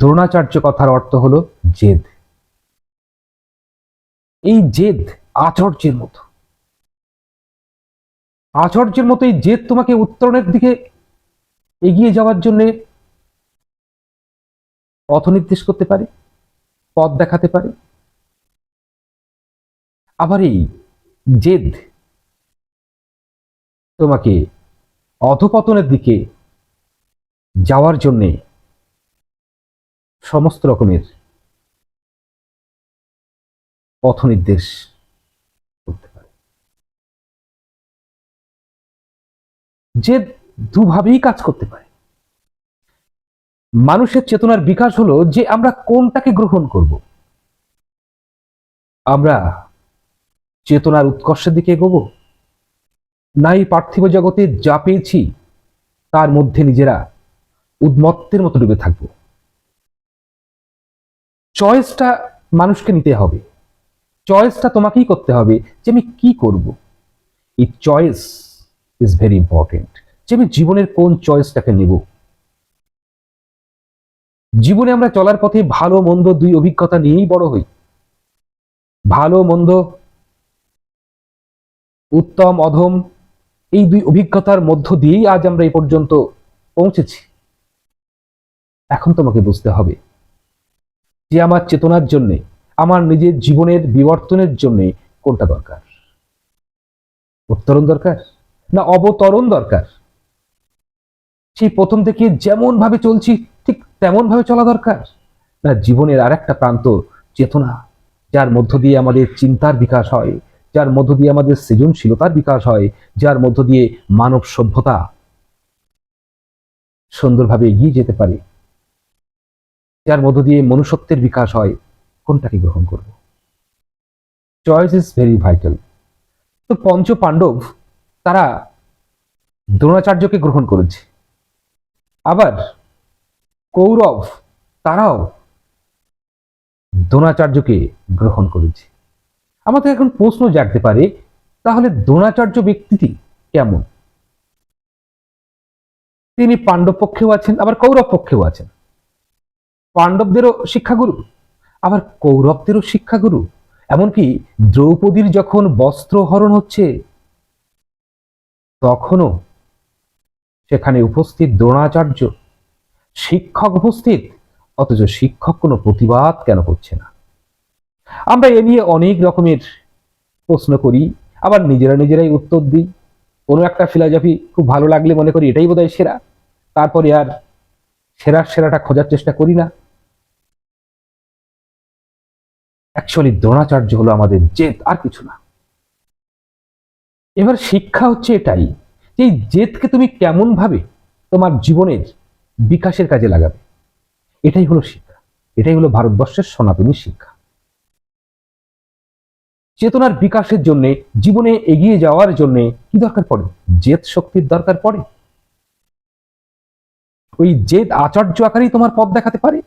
দ্রোণাচার্য কথার অর্থ হলো জেদ। এই জেদ আচর্যের মতো। আচর্যের মতো এই জেদ তোমাকে উত্তরণের দিকে এগিয়ে যাওয়ার জন্য পথ নির্দেশ করতে পারে, পথ দেখাতে পারে। আবার এই জেদ তোমাকে অধপতনের দিকে যাওয়ার জন্যে সমস্ত রকমের পথ নির্দেশ করতে পারে। যে দুভাবেই কাজ করতে পারে। মানুষের চেতনার বিকাশ হলো যে আমরা কোনটাকে গ্রহণ করব। আমরা চেতনার উৎকর্ষের দিকে এগোবো? না এই পার্থিব জগতে যা পেয়েছি, তার মধ্যে নিজেরা উদ্মত্তের মতো ডুবে থাকব? চয়েসটা মানুষকে নিতে হবে। চয়েসটা তোমাকেই করতে হবে যে আমি কি করব। এই চয়েস ইজ ভেরি ইম্পর্টেন্ট যে আমি জীবনের কোন চয়েসটাকে নেব। জীবনে আমরা চলার পথে ভালো, মন্দ দুই অভিজ্ঞতা নিয়েই বড় হই। ভালো, মন্দ, উত্তম, অধম এই দুই অভিজ্ঞতার মধ্য দিয়েই আজ আমরা এই পর্যন্ত পৌঁছেছি। এখন তোমাকে বুঝতে হবে যে আমার চেতনার জন্যে, আমার নিজের জীবনের বিবর্তনের জন্যে কোনটা দরকার? উত্তরণ দরকার না অবতরণ দরকার? সেই প্রথম থেকে যেমন ভাবে চলছি, ঠিক তেমন ভাবে চলা দরকার? না জীবনের আর একটা প্রান্ত চেতনা, যার মধ্য দিয়ে আমাদের চিন্তার বিকাশ হয়, যার মধ্য দিয়ে আমাদের সৃজনশীলতার বিকাশ হয়, যার মধ্য দিয়ে মানব সভ্যতা সুন্দরভাবে এগিয়ে যেতে পারে। যার মধ্য দিয়ে মনুষ্যত্বের বিকাশ হয়, কোনটাকে গ্রহণ করব? চয়েস ইজ ভেরি ভাইটাল তো পঞ্চ পাণ্ডব তারা দ্রোণাচার্যকে গ্রহণ করেছে। আবার কৌরব, তারাও দ্রোণাচার্যকে গ্রহণ করেছে। আমাদের এখন প্রশ্ন জাগতে পারে, তাহলে দ্রোণাচার্য ব্যক্তিটি কেমন? তিনি পাণ্ডব পক্ষেও আছেন, আবার কৌরব পক্ষেও আছেন। পাণ্ডবদেরও শিক্ষাগুরু, আবার কৌরবদেরও শিক্ষাগুরু। এমনকি দ্রৌপদীর যখন বস্ত্র হরণ হচ্ছে, তখনও সেখানে উপস্থিত দ্রোণাচার্য, শিক্ষক উপস্থিত, অথচ শিক্ষক কোনো প্রতিবাদ কেন করছে না? আমরা এ নিয়ে অনেক রকমের প্রশ্ন করি, আবার নিজেরা নিজেরাই উত্তর দিই। কোনো একটা ফিলোজফি খুব ভালো লাগলে মনে করি এটাই বোধহয় সেরা। তারপরে আর সেরার সেরাটা খোঁজার চেষ্টা করি না। অ্যাকচুয়ালি দ্রোণাচার্য হলো আমাদের জেদ, আর কিছু না। এবার শিক্ষা হচ্ছে এটাই, যে এই জেদকে তুমি কেমন ভাবে তোমার জীবনের বিকাশের কাজে লাগাবে। এটাই হলো শিক্ষা, এটাই হলো ভারতবর্ষের সনাতনী শিক্ষা। চেতনার বিকাশের জন্য, জীবনে এগিয়ে যাওয়ার জন্য কি দরকার পড়ে? জেদ শক্তির দরকার পড়ে। ওই জেদ আচার্য আকারেই তোমার পথ দেখাতে পারে।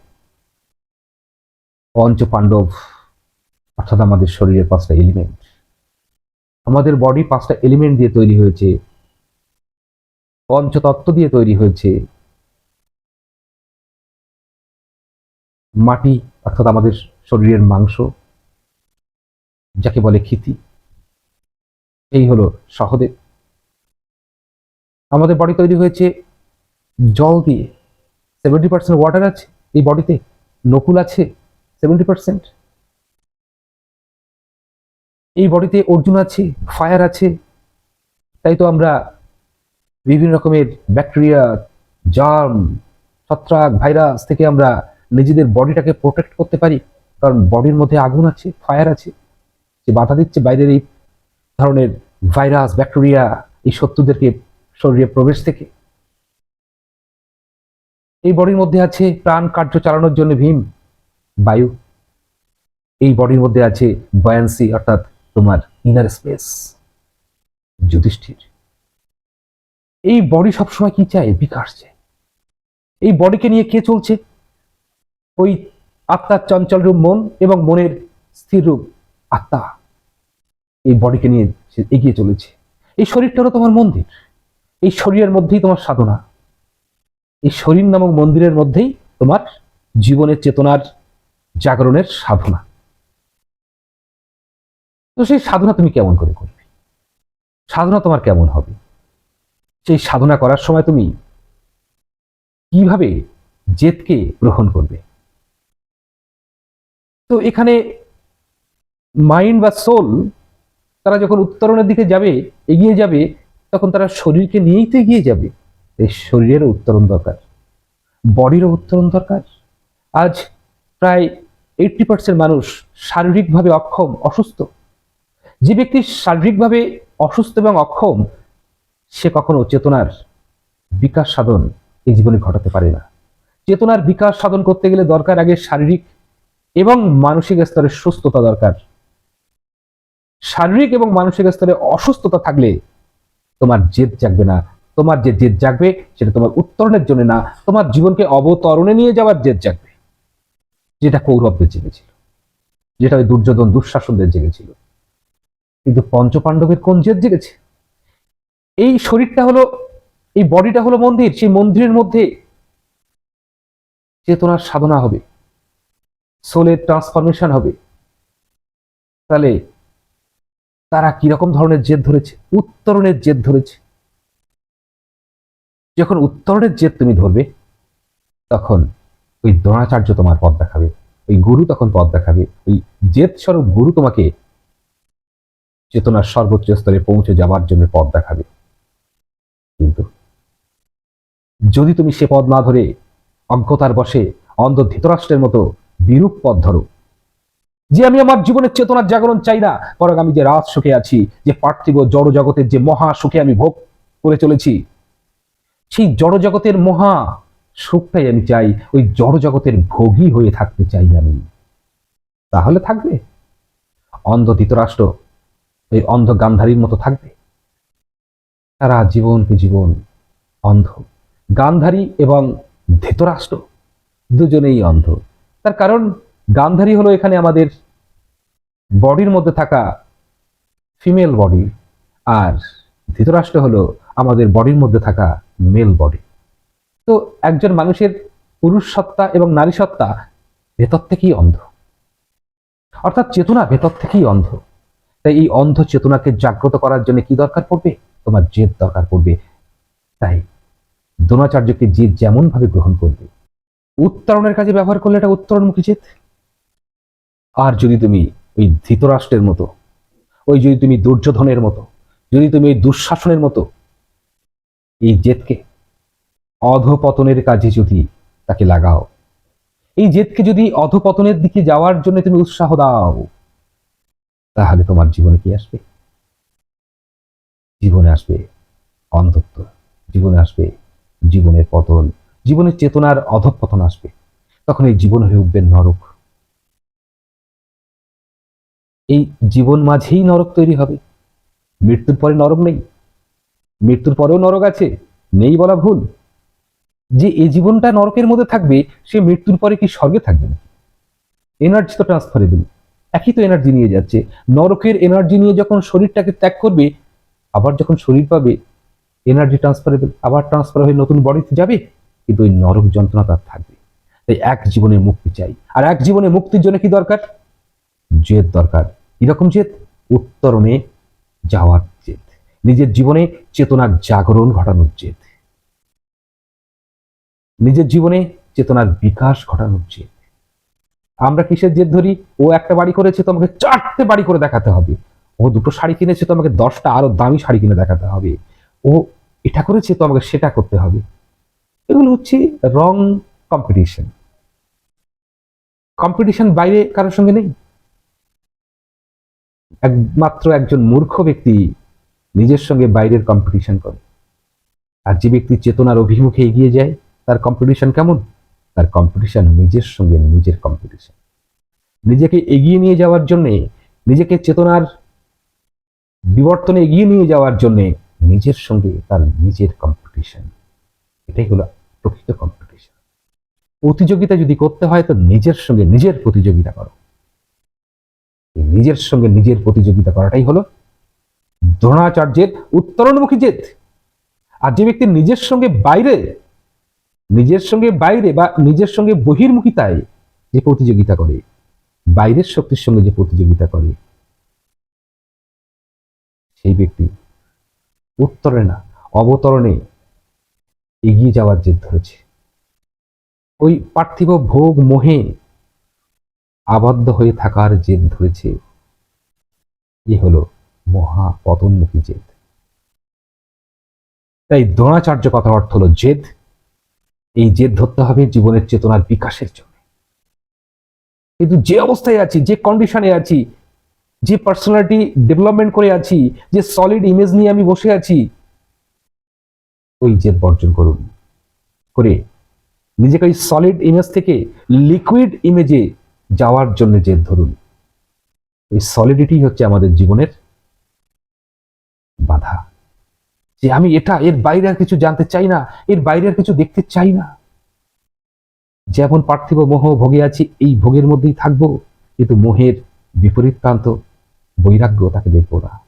পঞ্চ পাণ্ডব অর্থাৎ আমাদের শরীরের পাঁচটা এলিমেন্ট আমাদের বডি পাঁচটা এলিমেন্ট দিয়ে তৈরি হয়েছে। পঞ্চতত্ত্ব দিয়ে তৈরি হয়েছে। মাটি, অর্থাৎ আমাদের শরীরের মাংস, যাকে বলে খিতি এই হলো সহদেব আমাদের বডি তৈরি হয়েছে জল দিয়ে। সেভেন্টি পার্সেন্ট ওয়াটার আছে এই বডিতে নকুল আছে সেভেন্টি পার্সেন্ট এই বডিতে অর্জুন আছে, ফায়ার আছে। তাই তো আমরা বিভিন্ন রকমের ব্যাকটেরিয়া, জার্ম, ছত্রাক, ভাইরাস থেকে আমরা নিজেদের বডিটাকে প্রোটেক্ট করতে পারি। কারণ বডির মধ্যে আগুন আছে, ফায়ার আছে। যে বাধা দিচ্ছে বাইরের এই ধরনের ভাইরাস, ব্যাকটেরিয়া, এই শত্রুদেরকে শরীরে প্রবেশ থেকে। এই বডির মধ্যে আছে প্রাণ কার্য চালানোর জন্য ভীম, বায়ু। এই বডির মধ্যে আছে বয়ান্সি অর্থাৎ তোমার ইনার স্পেস যুধিষ্ঠির। এই বডি সবসময় কি চায়? বিকাশ চায়। এই বডিকে নিয়ে কে চলছে? ওই আত্মার চঞ্চল রূপ মন এবং মনের স্থির রূপ আত্মা। এই বডিকে নিয়ে এগিয়ে চলেছে। এই শরীরটারও তোমার মন্দির। এই শরীরের মধ্যেই তোমার সাধনা। এই শরীর নামক মন্দিরের মধ্যেই তোমার জীবনের চেতনার জাগরণের সাধনা। তো সেই সাধনা তুমি কেমন করে করবে? সাধনা তোমার কেমন হবে? সেই সাধনা করার সময় তুমি কীভাবে জেদকে গ্রহণ করবে? তো এখানে মাইন্ড বা সোল তারা যখন উত্তরণের দিকে যাবে, এগিয়ে যাবে, তখন তারা শরীরকে নিয়েই তো এগিয়ে যাবে। এই শরীরেরও উত্তরণ দরকার। বডিরও উত্তরণ দরকার। আজ প্রায় এইটটি পার্সেন্ট মানুষ শারীরিকভাবে অক্ষম, অসুস্থ। যে ব্যক্তি শারীরিকভাবে অসুস্থ এবং অক্ষম, সে কখনো চেতনার বিকাশ সাধন এই জীবনে ঘটাতে পারে না। চেতনার বিকাশ সাধন করতে গেলে দরকার আগে শারীরিক এবং মানসিক স্তরে সুস্থতা দরকার। শারীরিক এবং মানসিক স্তরে অসুস্থতা থাকলে তোমার জেদ জাগবে না। তোমার যে জেদ জাগবে, সেটা তোমার উত্তরণের জন্য না। তোমার জীবনকে অবতরণে নিয়ে যাওয়ার জেদ জাগবে। যেটা কৌরবদের জেগেছিল। যেটা ওই দুর্যোধন দুঃশাসনদের জেগেছিল। কিন্তু পঞ্চপাণ্ডবের কোন জেদ জেগেছে? এই শরীরটা হলো, এই বডিটা হলো মন্দির, সেই মন্দিরের মধ্যে চেতনার সাধনা হবে সোলের ট্রান্সফরমেশন হবে। তাহলে তারা কীরকম ধরনের জেদ ধরেছে? উত্তরণের জেদ ধরেছে। যখন উত্তরণের জেদ তুমি ধরবে, তখন ওই দ্রোণাচার্য তোমার পথ দেখাবে, ওই গুরু তখন পথ দেখাবে, ওই জেদ স্বরূপ গুরু তোমাকে চেতনার সর্বোচ্চ স্তরে পৌঁছে যাওয়ার জন্য পথ দেখাবে। কিন্তু যদি তুমি সে পদ না ধরে, অজ্ঞতার বসে অন্ধ ধৃতরাষ্ট্রের মতো বিরূপ পথ ধরো, যে আমি আমার জীবনের চেতনার জাগরণ চাই না, বরং আমি যে রাত সুখে আছি, যে পার্থিব জড় জগতের যে মহা সুখে আমি ভোগ করে চলেছি, সেই জড় জগতের মহা সুখটাই আমি চাই, ওই জড় জগতের ভোগী হয়ে থাকতে চাই আমি। তাহলে থাকবে। অন্ধ ধৃতরাষ্ট্র ওই অন্ধ গান্ধারীর মতো থাকবে। তারা জীবনকে জীবন অন্ধ? গান্ধারী এবং ধৃতরাষ্ট্র দুজনেই অন্ধ। তার কারণ, গান্ধারী হলো এখানে আমাদের বডির মধ্যে থাকা ফিমেল বডি আর ধৃতরাষ্ট্র হলো আমাদের বডির মধ্যে থাকা মেল বডি। তো একজন মানুষের পুরুষ সত্তা এবং নারী সত্তা ভেতর থেকেই অন্ধ। অর্থাৎ চেতনা ভেতর থেকেই অন্ধ। তাই এই অন্ধ চেতনাকে জাগ্রত করার জন্য কি দরকার পড়বে? তোমার জেদ দরকার পড়বে। তাই দ্রোণাচার্যকে জেদ যেমন ভাবে গ্রহণ করবে, উত্তরণের কাজে ব্যবহার করলে এটা উত্তরণমুখী জেদ। আর যদি তুমি ওই ধৃতরাষ্ট্রের মতো, ওই যদি তুমি দুর্যোধনের মতো, যদি তুমি এই দুঃশাসনের মতো, এই জেদকে, অধপতনের কাজে যদি তাকে লাগাও, এই জেদকে যদি অধপতনের দিকে যাওয়ার জন্য তুমি উৎসাহ দাও তাহলে তোমার জীবনে কি আসবে? জীবনে আসবে অন্ধত্ব, জীবনে আসবে জীবনের পতন, জীবনের চেতনার অধপতন আসবে। তখন এই জীবন হয়ে উঠবে নরক। এই জীবন মাঝেই নরক তৈরি হবে। মৃত্যুর পরে নরক নেই। মৃত্যুর পরেও নরক আছে। নেই বলা ভুল। যে এই জীবনটা নরকের মধ্যে থাকবে, সে মৃত্যুর পরে কি স্বর্গে থাকবে না এনার্জি তো ট্রান্সফারেবল একই তো এনার্জি নিয়ে যাচ্ছে। নরকের এনার্জি নিয়ে যখন শরীরটাকে ত্যাগ করবে, আবার যখন শরীর পাবে এনার্জি ট্রান্সফারেবল আবার ট্রান্সফার হয়ে নতুন বডিতে যাবে, কিন্তু ওই নরক যন্ত্রণা তার থাকবে। তাই এক জীবনে মুক্তি চাই। আর এক জীবনে মুক্তির জন্য কি দরকার? জেদ দরকার। কীরকম জেদ? উত্তরণে যাওয়ার জেদ। নিজের জীবনে চেতনার জাগরণ ঘটানোর জেদ। নিজের জীবনে চেতনার বিকাশ ঘটানোর জেদ। আমরা কিসের জেদ ধরি? ও একটা বাড়ি করেছে তোমাকে চারটে বাড়ি করে দেখাতে হবে। ও দুটো শাড়ি কিনেছে তোমাকে দশটা আরও দামি শাড়ি কিনে দেখাতে হবে। ও এটা করেছে, তো আমাকে সেটা করতে হবে। এগুলো হচ্ছে রং কম্পিটিশন কম্পিটিশন বাইরে কারোর সঙ্গে নেই। একমাত্র একজন মূর্খ ব্যক্তি নিজের সঙ্গে বাইরের কম্পিটিশন করে। আর যে ব্যক্তি চেতনার অভিমুখে এগিয়ে যায়, তার কম্পিটিশন কেমন? তার কম্পিটিশন নিজের সঙ্গে নিজের কম্পিটিশন নিজেকে এগিয়ে নিয়ে যাওয়ার জন্য, নিজেকে চেতনার বিবর্তনে এগিয়ে নিয়ে যাওয়ার জন্য নিজের সঙ্গে তার নিজের কম্পিটিশন এটাই হলো প্রকৃত কম্পিটিশন প্রতিযোগিতা যদি করতে হয়, তো নিজের সঙ্গে নিজের প্রতিযোগিতা করো। নিজের সঙ্গে নিজের প্রতিযোগিতা করাটাই হলো দ্রোণাচার্যের উত্তরণমুখী জেদ। আর যে ব্যক্তি নিজের সঙ্গে বাইরে নিজের সঙ্গে বাইরে বা নিজের সঙ্গে বহির্মুখিতায় যে প্রতিযোগিতা করে, বাইরের শক্তির সঙ্গে যে প্রতিযোগিতা করে, সেই ব্যক্তি উত্তরে না, অবতরণে এগিয়ে যাওয়ার জেদ ধরেছে। ওই পার্থিব ভোগ মোহে আবদ্ধ হয়ে থাকার জেদ ধরেছে। এ হলো মহা পতনমুখী জেদ। তাই দ্রোণাচার্য কথার অর্থ হলো জেদ। এই জেদ ধরতে হবে জীবনের চেতনার বিকাশের জন্য। কিন্তু যে অবস্থায় আছি, যে কন্ডিশনে আছি, যে পার্সোনালিটি ডেভেলপমেন্ট করে আছি, যে সলিড ইমেজ নিয়ে আমি বসে আছি, ওই জেদ বর্জন করুন। করে নিজেকে ওই সলিড ইমেজ থেকে লিকুইড ইমেজে যাওয়ার জন্য জেদ ধরুন। এই সলিডিটি হচ্ছে আমাদের জীবনের বাধা। যে আমি এটা, এর বাইরে আর কিছু জানতে চাই না, এর বাইরে আর কিছু দেখতে চাই না। যেমন পার্থিব মোহ ভোগে আছি, এই ভোগের মধ্যেই থাকব। কিন্তু মোহের বিপরীত প্রান্ত, বৈরাগ্য তাকে দেখব না।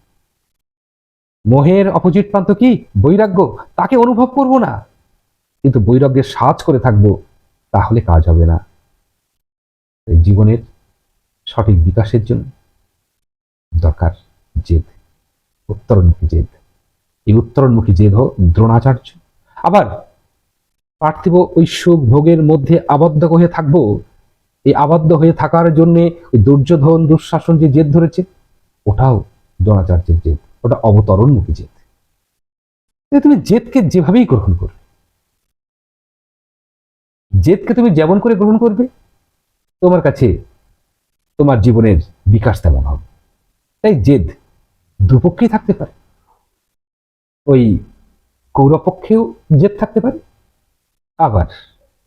মোহের অপোজিট প্রান্ত কি? বৈরাগ্য, তাকে অনুভব করব না। কিন্তু বৈরাগ্যের সাজ করে থাকব, তাহলে কাজ হবে না। জীবনের সঠিক বিকাশের জন্য দরকার জেদ, উত্তরণমুখী জেদ। এই উত্তরণমুখী জেদ হোক দ্রোণাচার্য। আবার পার্থিব ওই সুখ ভোগের মধ্যে আবদ্ধ হয়ে থাকব। এই আবদ্ধ হয়ে থাকার জন্য ওই দুর্যোধন, দুঃশাসন যে জেদ ধরেছে, ওটাও দ্রোণাচার্যের জেদ, ওটা অবতরণমুখী জেদ। তুমি জেদকে যেভাবেই গ্রহণ করবে, জেদকে তুমি যেমন করে গ্রহণ করবে, তোমার কাছে তোমার জীবনের বিকাশ তেমন হবে। তাই জেদ দুপক্ষেই থাকতে পারে। ওই কৌরব পক্ষেও জেদ থাকতে পারে, আবার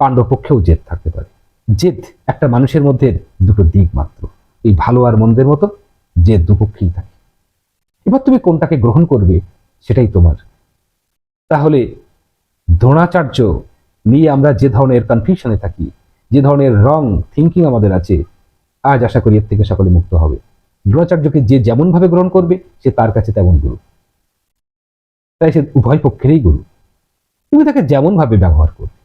পাণ্ডব পক্ষেও জেদ থাকতে পারে। জেদ একটা মানুষের মধ্যে দুটো দিক মাত্র, এই ভালো আর মন্দের মতো জেদ দুপক্ষেই থাকে। এবার তুমি কোনটাকে গ্রহণ করবে সেটাই তোমার। তাহলে দ্রোণাচার্য নিয়ে আমরা যে ধরনের কনফিউশনে থাকি, যে ধরনের রং থিঙ্কিং আমাদের আছে, আজ আশা করি এর থেকে সকলে মুক্ত হবে। দ্রোণাচার্যকে যে যেমনভাবে গ্রহণ করবে, সে তার কাছে তেমন গুরু তাই সে উভয় পক্ষেরই গুরু। তুমি তাকে যেমন ভাবে ব্যবহার করবে